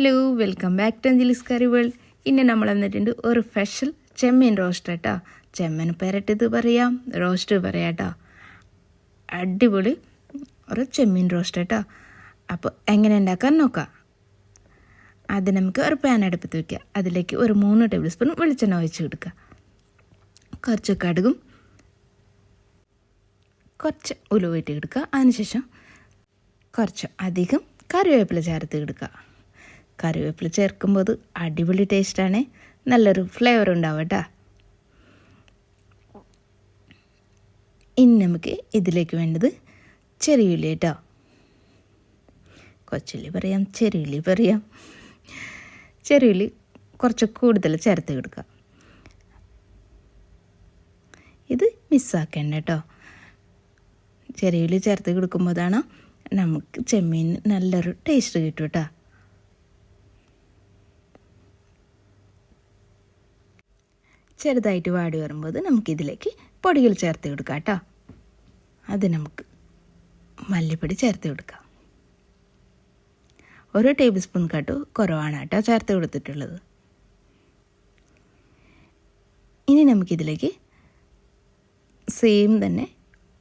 Hello welcome back to Anjali's curry world ഇന്ന് നമ്മൾ വന്നിട്ടുണ്ട് ഒരു സ്പെഷ്യൽ ചെമ്മീൻ റോസ്റ്റ് കേട്ടോ ചെമ്മീൻ പെരട്ടിത് പറയാം റോസ്റ്റ് പറയാം കേട്ടോ അടിപൊളി ഒരു ചെമ്മീൻ റോസ്റ്റ് കേട്ടോ അപ്പോൾ എങ്ങനെ ഉണ്ടാക്കാൻ നോക്കാം? ആദ്യം നമുക്ക് ഒരു പാൻ അടുപ്പത്ത് വയ്ക്കുക അതിലേക്ക് ഒരു മൂന്ന് ടേബിൾ സ്പൂൺ വെളിച്ചെണ്ണ ഒഴിച്ച് കൊടുക്കുക. കുറച്ച് കടുകും കുറച്ച് ഉലുവ ഇട്ട് എടുക്കുക അതിനുശേഷം കുറച്ച് അധികം കറിവേപ്പില ചേർത്ത് എടുക്കുക കറിവേപ്പില ചേർക്കുമ്പോൾ അത് അടിപൊളി ടേസ്റ്റാണ് നല്ലൊരു ഫ്ലേവർ ഉണ്ടാവും കേട്ടോ ഇനി നമുക്ക് ഇതിലേക്ക് വേണ്ടത് ചെറിയുള്ളി കേട്ടോ. കൊച്ചുള്ളി പറയാം ചെറിയുള്ളി പറയാം. ചെറിയുള്ളി കുറച്ച് കൂടുതൽ ചേർത്ത് കൊടുക്കുക ഇത് മിസ്സാക്കേണ്ട കേട്ടോ. ചെറിയുള്ളി ചേർത്ത് കൊടുക്കുമ്പോഴാണ് നമുക്ക് ചെമ്മീൻ നല്ലൊരു ടേസ്റ്റ് കിട്ടും കേട്ടോ ചെറുതായിട്ട് വാടി വരുമ്പോൾ നമുക്കിതിലേക്ക് പൊടികൾ ചേർത്ത് കൊടുക്കാം കേട്ടോ. അത് നമുക്ക് മല്ലിപ്പൊടി ചേർത്ത് കൊടുക്കാം. ഒരു ടേബിൾ സ്പൂൺ കട്ടു കുറവാണ് കേട്ടോ ചേർത്ത് കൊടുത്തിട്ടുള്ളത്. ഇനി നമുക്കിതിലേക്ക് സെയിം തന്നെ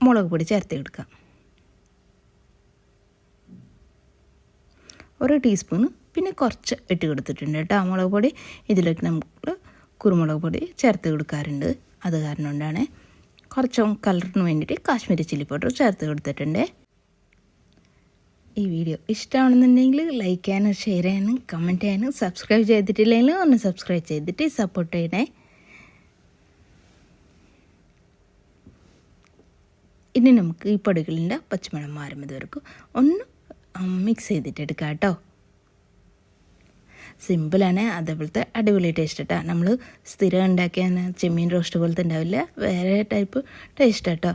മുളക് പൊടി ചേർത്ത് കൊടുക്കാം. ഒരു ടീസ്പൂണ് പിന്നെ കുറച്ച് ഇട്ട് കൊടുത്തിട്ടുണ്ട് കേട്ടോ മുളക് പൊടി. ഇതിലേക്ക് നമ്മൾ കുരുമുളക് പൊടി ചേർത്ത് കൊടുക്കാറുണ്ട്. അത് കാരണം കൊണ്ടാണ് കുറച്ചും കളറിന് വേണ്ടിയിട്ട് കാശ്മീരി ചില്ലി പൗഡർ ചേർത്ത് കൊടുത്തിട്ടുണ്ട്. ഈ വീഡിയോ ഇഷ്ടമാണെന്നുണ്ടെങ്കിൽ ലൈക്ക് ചെയ്യാനും ഷെയർ ചെയ്യാനും കമന്റ് ചെയ്യാനും സബ്സ്ക്രൈബ് ചെയ്തിട്ടില്ലെങ്കിൽ ഒന്ന് സബ്സ്ക്രൈബ് ചെയ്തിട്ട് സപ്പോർട്ട് ചെയ്യണേ. ഇനി നമുക്ക് ഈ പൊടികളിന്റെ പച്ചമണം മാറുമ്പോൾ ഒന്ന് മിക്സ് ചെയ്തിട്ട് എടുക്കാം കേട്ടോ. സിമ്പിളാണ് അതേപോലത്തെ അടിപൊളി ടേസ്റ്റ് കേട്ടോ നമ്മൾ സ്ഥിരം ഉണ്ടാക്കിയാൽ ചെമ്മീൻ റോസ്റ്റ് പോലത്തെ ഉണ്ടാവില്ല വേറെ ടൈപ്പ് ടേസ്റ്റ് കേട്ടോ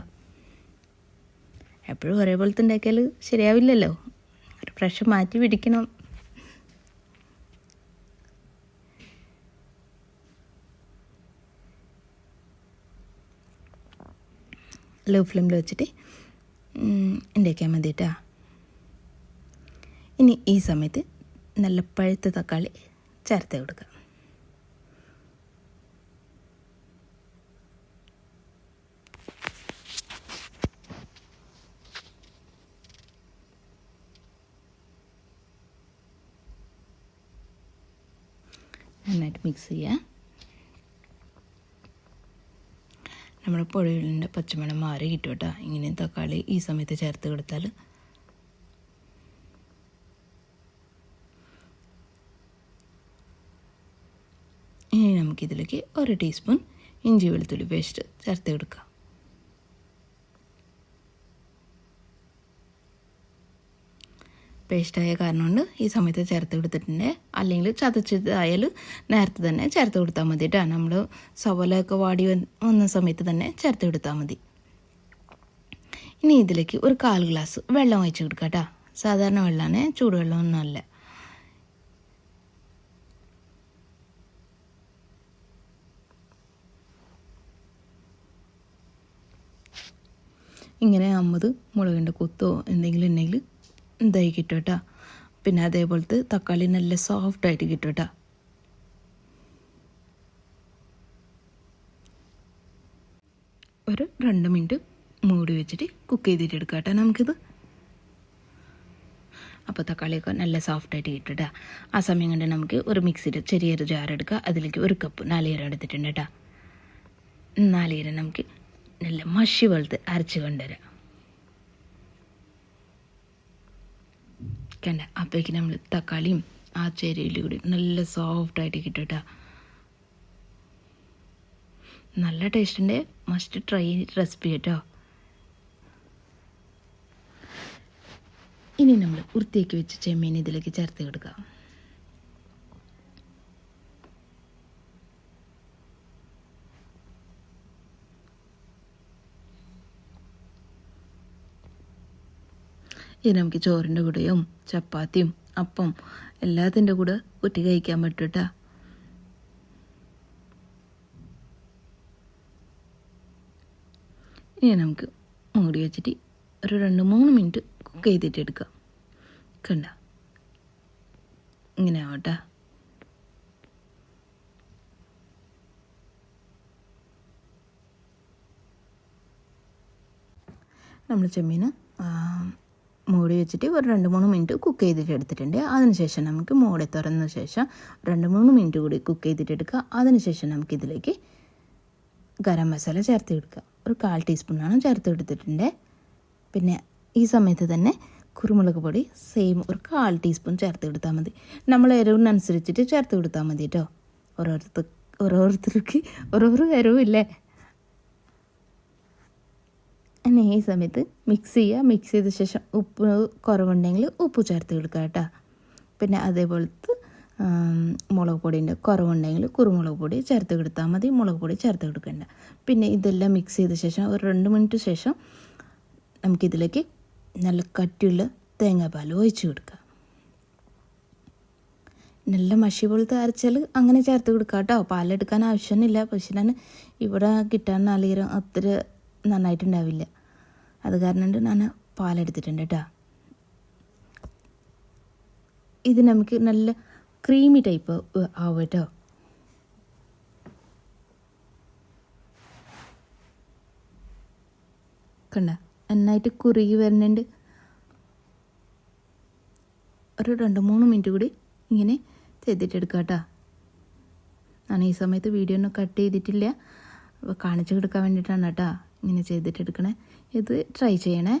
എപ്പോഴും ഒരേ പോലത്തെ ഉണ്ടാക്കിയാൽ ശരിയാവില്ലല്ലോ. ഒരു ഫ്രഷ് മാറ്റി പിടിക്കണം. ലോ ഫ്ലെയിമിൽ വെച്ചിട്ട് ഉണ്ടാക്കിയാൽ മതി കേട്ടോ ഇനി ഈ സമയത്ത് നല്ല പഴുത്ത തക്കാളി ചേർത്ത് കൊടുക്കുക നന്നായിട്ട് മിക്സ് ചെയ്യുക നമ്മുടെ പുഴയിലിന്റെ പച്ചമണം മാറി കിട്ടും. കേട്ടോ ഇങ്ങനെ തക്കാളി ഈ സമയത്ത് ചേർത്ത് കൊടുത്താൽ ഇനി നമുക്കിതിലേക്ക് ഒരു ടീസ്പൂൺ ഇഞ്ചി വെളുത്തുള്ളി പേസ്റ്റ് ചേർത്ത് കൊടുക്കാം. പേസ്റ്റായ കാരണം കൊണ്ട് ഈ സമയത്ത് ചേർത്ത് കൊടുത്തിട്ടുണ്ട്. അല്ലെങ്കിൽ ചതച്ചതായാലും നേരത്തെ തന്നെ ചേർത്ത് കൊടുത്താൽ മതി കേട്ടോ നമ്മൾ സവലൊക്കെ വാടി വന്ന സമയത്ത് തന്നെ ചേർത്ത് കൊടുത്താൽ മതി. ഇനി ഇതിലേക്ക് ഒരു കാൽ ഗ്ലാസ് വെള്ളം ഒഴിച്ച് കൊടുക്കാം കേട്ടോ സാധാരണ വെള്ളമാണ് ചൂടുവെള്ളമൊന്നുമല്ല ഇങ്ങനെ അമ്മത് മുളകിന്റെ കുത്തോ എന്തെങ്കിലും ഉണ്ടെങ്കിൽ ഇതായി കിട്ടും കേട്ടോ പിന്നെ അതേപോലത്തെ തക്കാളി നല്ല സോഫ്റ്റായിട്ട് കിട്ടും കേട്ടോ ഒരു രണ്ട് മിനിറ്റ് മൂടി വെച്ചിട്ട് കുക്ക് ചെയ്തിട്ട് എടുക്കാം കേട്ടോ നമുക്കിത്. അപ്പോൾ തക്കാളിയൊക്കെ നല്ല സോഫ്റ്റായിട്ട് കിട്ടും ആ സമയം കൊണ്ട് നമുക്ക് ഒരു മിക്സിയിൽ ചെറിയൊരു ജാർ എടുക്കുക അതിലേക്ക് ഒരു കപ്പ് നാളികേരം എടുത്തിട്ടുണ്ട് കേട്ടോ നാളികേരം നമുക്ക് നല്ല മഷി പോലത്തെ അരച്ച് കൊണ്ടുവരാം. കണ്ട അപ്പോഴേക്ക് നമ്മൾ തക്കാളിയും ആ ചേരയിലും കൂടി നല്ല സോഫ്റ്റായിട്ട് കിട്ടും കേട്ടോ നല്ല ടേസ്റ്റിന്റെ മസ്റ്റ് ട്രൈ റെസിപ്പി കേട്ടോ. ഇനി നമ്മൾ വൃത്തിയാക്കി വെച്ച് ചെമ്മീൻ ഇതിലേക്ക് ചേർത്ത് കൊടുക്കാം. ഇത് നമുക്ക് ചോറിന്റെ കൂടെയും ചപ്പാത്തിയും അപ്പം എല്ലാത്തിന്റെ കൂടെ കുറ്റി കഴിക്കാൻ പറ്റും ഇനി നമുക്ക് മൂടി വെച്ചിട്ട് ഒരു രണ്ട് മൂന്ന് മിനിറ്റ് കുക്ക് ചെയ്തിട്ട് എടുക്കാം. കണ്ട? ഇങ്ങനെ ആവട്ടെ. നമ്മൾ ചെമ്മീൻ മൂടി വെച്ചിട്ട് ഒരു രണ്ട് മൂന്ന് മിനിറ്റ് കുക്ക് ചെയ്തിട്ട് എടുത്തിട്ടുണ്ട്. അതിനുശേഷം നമുക്ക് മൂടി തുറന്ന ശേഷം രണ്ട് മൂന്ന് മിനിറ്റ് കൂടി കുക്ക് ചെയ്തിട്ട് എടുക്കുക. അതിനുശേഷം നമുക്കിതിലേക്ക് ഗരം മസാല ചേർത്ത് കൊടുക്കുക. ഒരു കാൽ ടീസ്പൂണാണ് ചേർത്ത് എടുത്തിട്ടുണ്ട് പിന്നെ ഈ സമയത്ത് തന്നെ കുരുമുളക് പൊടി സെയിം ഒരു കാൽ ടീസ്പൂൺ ചേർത്ത് കൊടുത്താൽ മതി. നമ്മൾ എരിവിനനുസരിച്ചിട്ട് ചേർത്ത് കൊടുത്താൽ മതി കേട്ടോ. ഓരോരുത്തർ ഓരോരുത്തർക്ക് ഓരോരോ എരിവില്ലേ? ഇനി ഈ സമയത്ത് മിക്സ് ചെയ്യുക മിക്സ് ചെയ്ത ശേഷം ഉപ്പ് കുറവുണ്ടെങ്കിൽ ഉപ്പ് ചേർത്ത് കൊടുക്കുക കേട്ടോ. പിന്നെ അതേപോലത്തെ മുളക് പൊടിന്റെ കുറവുണ്ടെങ്കിൽ കുരുമുളക് പൊടി ചേർത്ത് കൊടുത്താൽ മതി. മുളക് പൊടി ചേർത്ത് കൊടുക്കണ്ട. പിന്നെ ഇതെല്ലാം മിക്സ് ചെയ്ത ശേഷം ഒരു രണ്ട് മിനിറ്റ് ശേഷം നമുക്കിതിലേക്ക് നല്ല കട്ടിയുള്ള തേങ്ങാപ്പാൽ ഒഴിച്ച് കൊടുക്കുക. നല്ല മഷി പോലത്തെ അരച്ചാൽ അങ്ങനെ ചേർത്ത് കൊടുക്കാം കേട്ടോ. പാലെടുക്കാൻ ആവശ്യമൊന്നുമില്ല. പക്ഷെ ഞാൻ ഇവിടെ കിട്ടാൻ നാളികേരം അത്ര നന്നായിട്ടുണ്ടാവില്ല. അത് കാരണം ഞാൻ പാലെടുത്തിട്ടുണ്ട് കേട്ടോ ഇത് നമുക്ക് നല്ല ക്രീമി ടൈപ്പ് ആവും കേട്ടോ കണ്ട നന്നായിട്ട് കുറുകി വരുന്നുണ്ട്. ഒരു രണ്ട് മൂന്ന് മിനിറ്റ് കൂടി ഇങ്ങനെ ചെയ്തിട്ടെടുക്കുക കേട്ടോ ഞാൻ ഈ സമയത്ത് വീഡിയോ ഒന്നും കട്ട് ചെയ്തിട്ടില്ല. കാണിച്ചു കൊടുക്കാൻ വേണ്ടിയിട്ടാണ് കേട്ടോ ഇങ്ങനെ ചെയ്തിട്ടെടുക്കണേ. ഇത് ട്രൈ ചെയ്യണേ.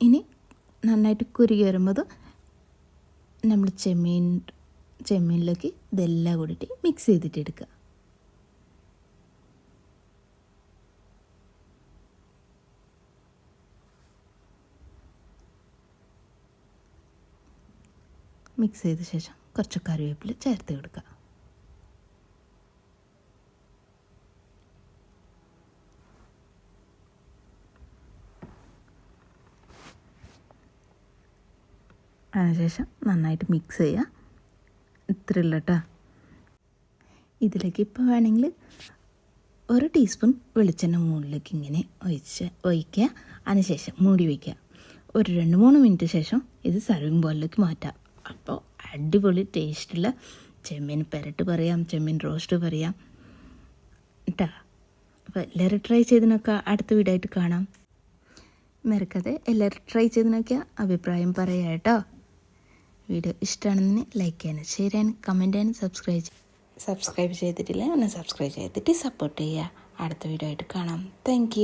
ഇനി നന്നായിട്ട് കുരുകി വരുമ്പോൾ നമ്മൾ ചെമ്മീൻ ചെമ്മീനിലേക്ക് ഇതെല്ലാം കൂടിയിട്ട് മിക്സ് ചെയ്തിട്ട് എടുക്കുക മിക്സ് ചെയ്ത ശേഷം കുറച്ച് കറിവേപ്പില ചേർത്ത് കൊടുക്കുക. അതിനുശേഷം നന്നായിട്ട് മിക്സ് ചെയ്യുക ഇത്രയുള്ള കേട്ടോ ഇതിലേക്ക് ഇപ്പോൾ വേണമെങ്കിൽ ഒരു ടീസ്പൂൺ വെളിച്ചെണ്ണ മുകളിലേക്ക് ഇങ്ങനെ ഒഴിച്ച് ഒഴിക്കുക. അതിനുശേഷം മൂടി വയ്ക്കുക. ഒരു രണ്ട് മൂന്ന് മിനിറ്റ് ശേഷം ഇത് സർവിങ് ബോളിലേക്ക് മാറ്റാം. അപ്പോൾ അടിപൊളി ടേസ്റ്റുള്ള ചെമ്മീൻ പെരട്ട് പറയാം ചെമ്മീൻ റോസ്റ്റ് പറയാം. കേട്ടോ അപ്പോൾ എല്ലാവരും ട്രൈ ചെയ്ത് നോക്കുക അടുത്ത വീഡിയോ ആയിട്ട് കാണാം. മറക്കാതെ എല്ലാവരും ട്രൈ ചെയ്ത് നോക്കിയാൽ അഭിപ്രായം പറയാം കേട്ടോ വീഡിയോ ഇഷ്ടമാണെന്ന് ലൈക്ക് ചെയ്യാനും ഷെയർ ചെയ്യാനും കമന്റ് ചെയ്യാനും സബ്സ്ക്രൈബ് സബ്സ്ക്രൈബ് ചെയ്തിട്ടില്ല ഒന്ന് സബ്സ്ക്രൈബ് ചെയ്തിട്ട് സപ്പോർട്ട് ചെയ്യുക അടുത്ത വീഡിയോ ആയിട്ട് കാണാം. താങ്ക്